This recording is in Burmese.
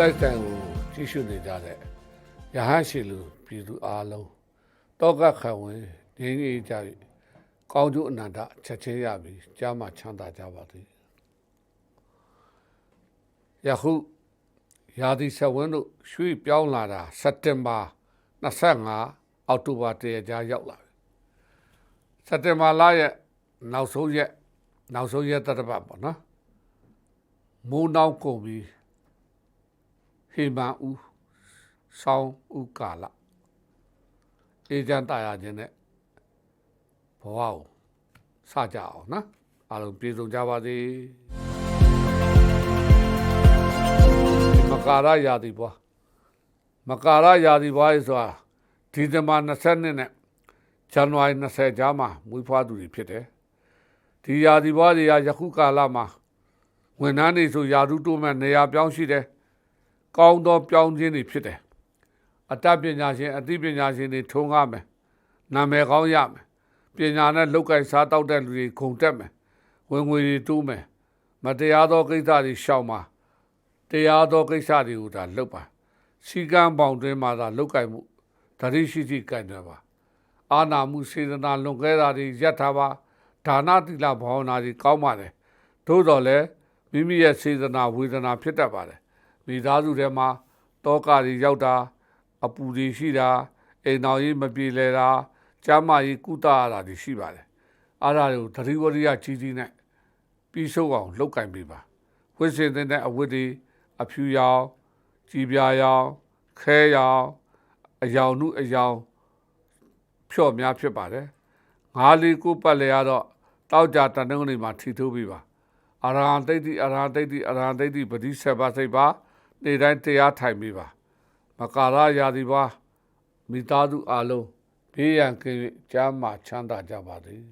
လိုက်တန်ကိုကြည့်ရှုနေကြတဲ့ရဟန်းရှိလူပြည်သူအားလုံးတောကခံဝင်ငြိမ်းအေးကြ၍ကောင်းကျိုးအနန္တချက်ချင်းရပြီးကြားမှချမ်းသာကြပါသည်ယခုရာသီဆက်ဝန်းတို့ရွှေ့ပြောင်းလာတာစက်တင်ဘာ25အောက်တိုဘာတရကြားရောက်လာပြီစက်တင်ဘာလရဲ့နောက်ဆုံးရက်နောက်ဆုံးရက်တစ်ပတ်ပေါ့နော်မိုးနှောင်းကုန်ပြီး ဟေမန်ဦးဆောင်းဦးကာလအေဂျန်တာယာခြင်းနဲ့ဘဝကိုစကြအောင်နော်အားလုံးပြေဆုံးကြပါစေမကာရယာတိဘွားမကာရယာတိဘွားရေးဆိုတာဒီဇင်ဘာ20နှစ်နဲ့ဇန်နဝါရီ20ကြားမှာမွေးဖွားသူတွေဖြစ်တယ်ဒီယာတိဘွားတွေကယခုကာလမှာဝန်ထမ်းတွေဆိုယာတုတိုးမဲ့နေရာပြောင်းရှိတယ် ကောင်းသောပြောင်းခြင်းတွေဖြစ်တယ်အတတ်ပညာရှင်အသိပညာရှင်တွေထုံးကားမယ်နာမည်ကောင်းရမယ်ပညာနဲ့လောက်ကင်စားတောက်တဲ့လူတွေခုန်တက်မယ်ဝင်ငွေတွေတိုးမယ်မတရားသောကိစ္စတွေရှောင်ပါတရားသောကိစ္စတွေကိုဒါလုပ်ပါစီကံပေါင်တွင်းမှာသာလောက်ကင်မှုဓာတိရှိရှိကင်တယ်ပါအာနာမှုစေတနာလွန်ကဲတာတွေယက်ထားပါဒါနတိလဘာဝနာတွေကောင်းပါတယ်သို့တော်လည်းမိမိရဲ့စေတနာဝေဒနာဖြစ်တတ်ပါတယ် မိသားစုထဲမှာတောကတွေရောက်တာအပူတွေရှိတာအိမ်တော်ကြီးမပြေလဲတာကျမ်းမာရေးကုသရတာတွေရှိပါတယ်အားဒါတွေကိုသတိဝရိယကြီးကြီးနဲ့ပြီးဆုံးအောင်လုပ်ကင်ပေးပါဝိစင်တဲ့အဝတ်တွေအဖြူရောင်ကြည်ပြာရောင်ခဲရောင်အယောင်နုအယောင်ဖြော့များဖြစ်ပါတယ်ငါးလေးကိုပတ်လဲရတော့တောက်ကြတန်တုံးတွေမှာထီထိုးပေးပါအရဟံတိတ်တိအရဟံတိတ်တိအရဟံတိတ်တိပတိဆက်ပါစိတ်ပါ နေ့တိုင်းတရားထိုင်ပြီးပါမကာရရာသီပါမိသားစုအလုံးဘေးရန်ကင်းကြားမှချမ်းသာကြပါသည်